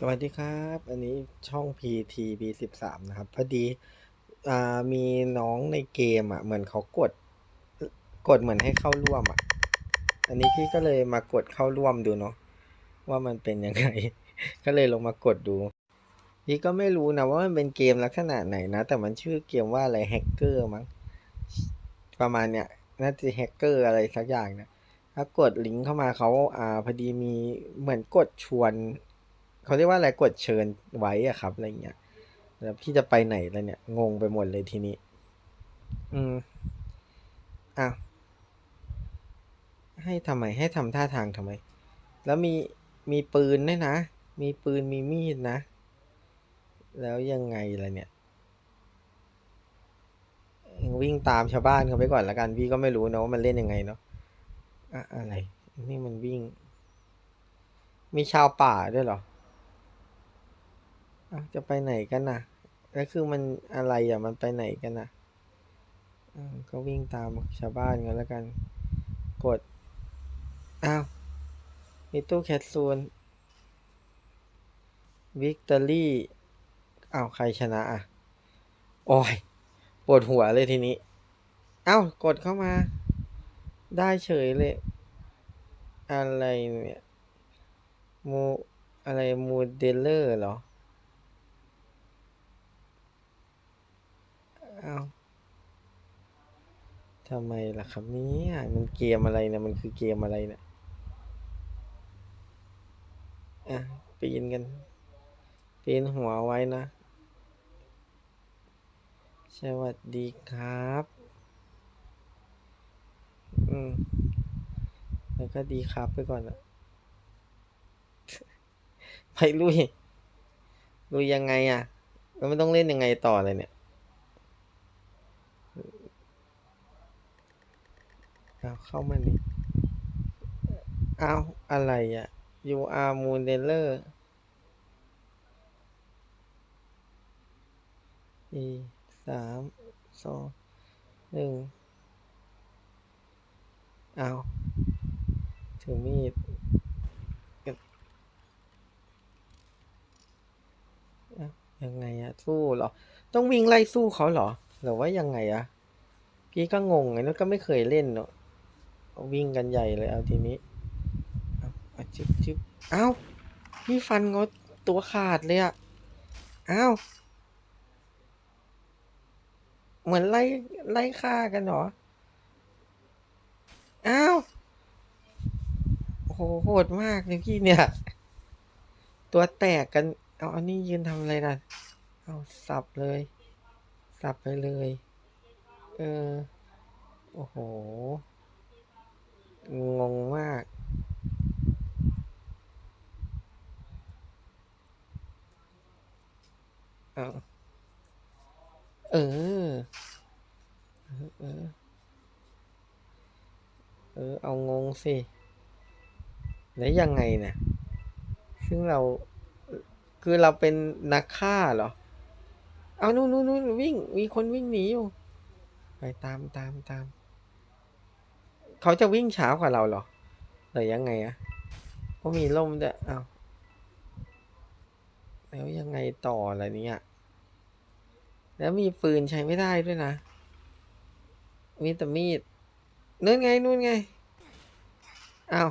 สวัสดีครับ อันนี้ช่อง PTB สิบสามนะครับ พอดีอมีน้องในเกมอะ เหมือนเขากด กดเหมือนให้เข้าร่วมอะ อันนี้พี่ก็เลยมากดเข้าร่วมดูเนาะว่ามันเป็นยังไง ก็เลยลงมากดดู พี่ก็ไม่รู้นะว่ามันเป็นเกมลักษณะไหนนะ แต่มันชื่อเกมว่าอะไรแฮกเกอร์มั้ง ประมาณเนี้ย น่าจะแฮกเกอร์อะไรสักอย่างนะถ้ากดลิงก์เข้ามาเขาอ่าพอดีมีเหมือนกดชวน เขาเรียกว่าอะไรกดเชิญไว้อะครับอะไรเงี้ยแล้วพี่จะไปไหนแล้วเนี่ยงงไปหมดเลยทีนี้ อืมอ้าวให้ทำไมให้ทำท่าทางทำไม แล้วมีมีปืนด้วยนะ มีปืนมีมีดนะ แล้วยังไงล่ะเนี่ยวิ่งตามชาวบ้านเขาไปก่อนละกัน พี่ก็ไม่รู้นะว่ามันเล่นยังไงเนาะอะอะไร นี่มันวิ่ง มีชาวป่าด้วยเหรอ อาจะไปไหนกันน่ะแล้วคือมันอะไรอะ มันไปไหนกันน่ะอ่าก็วิ่งตามชาวบ้านกันแล้วกัน กด อ้าว มีตู้แคสซูลวิกตอรี่ อ้าว ใครชนะอะ โอ้ย ปวดหัวเลยทีนี้เอ้ากดเข้ามา ได้เฉยเลย อะไรเนี่ยโมอะไรโมเดลเลอร์เหรอ อ้าทำไมล่ะครับเนี่ยมันเกมอะไรเนี่ยมันคือเกมอะไรเนี่ยอะปีนกัน ปีนหัวไว้นะ สวัสดีครับ อืม แล้วก็ดีครับไปก่อนอะไปลุยลุยยังไงอะแล้วมันต้องเล่นยังไงต่อเลยเนี่ย เอาเข้ามานี่เอาอะไรอะ you are modeler สี่สามสองหนึ่งเอาถือมีดยังไงอะสู้เหรอ ต้องวิ่งไล่สู้เขาเหรอ หรือว่ายังไงอะพี่ก็งงไงแล้วก็ไม่เคยเล่นเนอะ วิ่งกันใหญ่เลยเอาทีนี้เอาจึ๊บจึ๊บเอ้าพี่ฟันงดตัวขาดเลยอะเอ้า เหมือนไล่ไล่ฆ่ากันเหรออ้าวโอ้โหโหดมากเลยพี่เนี่ย ตัวแตกกัน เอาอันนี้ยืนทำอะไรนะเอาสับเลย สับไปเลย เออ โอ้โห งงมาก เอาเออ เออ เออ เอางงสิ แล้วยังไงเนี่ยซึ่งเรา คือเราเป็นนักฆ่าเหรอ เอานู่นนู่นนู่นวิ่ง มีคนวิ่งหนีอยู่ ไปตามตามตาม เขาจะวิ่งช้ากว่าเราเหรอหรือยังไงอะเขามีล่มด้วยเอาแล้วยังไงต่ออะไรเนี่ย แล้วมีปืนใช้ไม่ได้ด้วยนะ มีแต่มีดนู่นไงนู่นไงเอา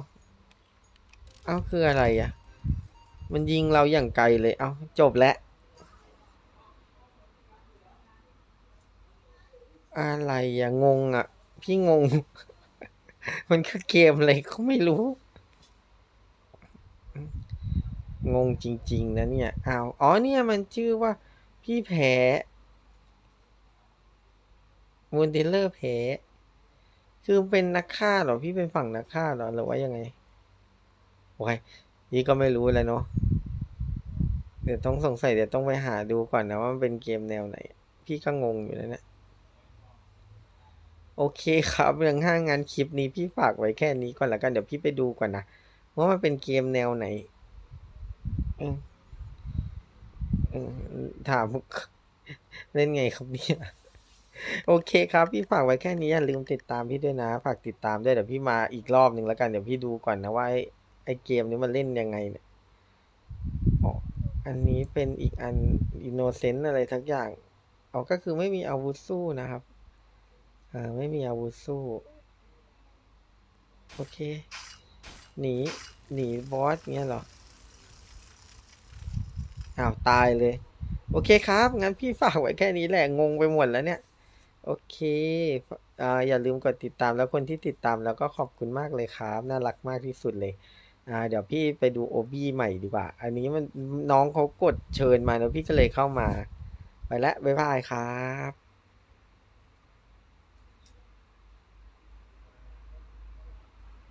เอาคืออะไรอะมันยิงเราอย่างไกลเลย เอาจบแล้ว อะไรอะงงอะ พี่งง มันคือเกมอะไรเขาไม่รู้ งงจริง ๆ นะเนี่ยอ้าวอ๋อเนี่ยมันชื่อว่าพี่แพ้มูนเดลเลอร์แพ้คือเป็นนักฆ่าเหรอ พี่เป็นฝั่งนักฆ่าเหรอหรือว่ายังไงโอ้ยนี่ก็ไม่รู้แล้วเนาะเดี๋ยวต้องสงสัยเดี๋ยวต้องไปหาดูก่อนนะว่ามันเป็นเกมแนวไหน พี่ก็งงอยู่แล้วเนะี่ย โอเคครับเรื่องห้างงานคลิปนี้พี่ฝากไว้แค่นี้ก่อนล้วกันเดี๋ยวพี่ไปดูก่อนนะว่ามันเป็นเกมแนวไหนถามเล่นไงครับเนี่ยโอเคครับ พี่ฝากไว้แค่นี้อย่าลืมติดตามพี่ด้วยนะ ฝากติดตามด้วยเดี๋ยวพี่มาอีกรอบหนึ่งแล้วกันเดี๋ยวพี่ดูก่อนนะว่าไอ้ไอ้เกมนี้มันเล่นยังไงเนี่ยอันนี้เป็นอีกอันอินโนเซนต์อะไรทักอย่างเอ๋อก็คือไม่มีอาวุธสู้นะครับ อ่า ไม่มีอาวุธสู้ โอเค หนี หนีบอสเงี้ยเหรอ อ้าว ตายเลย โอเคครับ งั้นพี่ฝากไว้แค่นี้แหละ งงไปหมดแล้วเนี่ย โอเคอ่าอย่าลืมกดติดตามแล้วคนที่ติดตามแล้วก็ขอบคุณมากเลยครับ น่ารักมากที่สุดเลยอ่าเดี๋ยวพี่ไปดูโอบี้ใหม่ดีกว่า อันนี้มันน้องเขากดเชิญมาแล้วพี่ก็เลยเข้ามา ไปแล้วบ๊ายบายครับ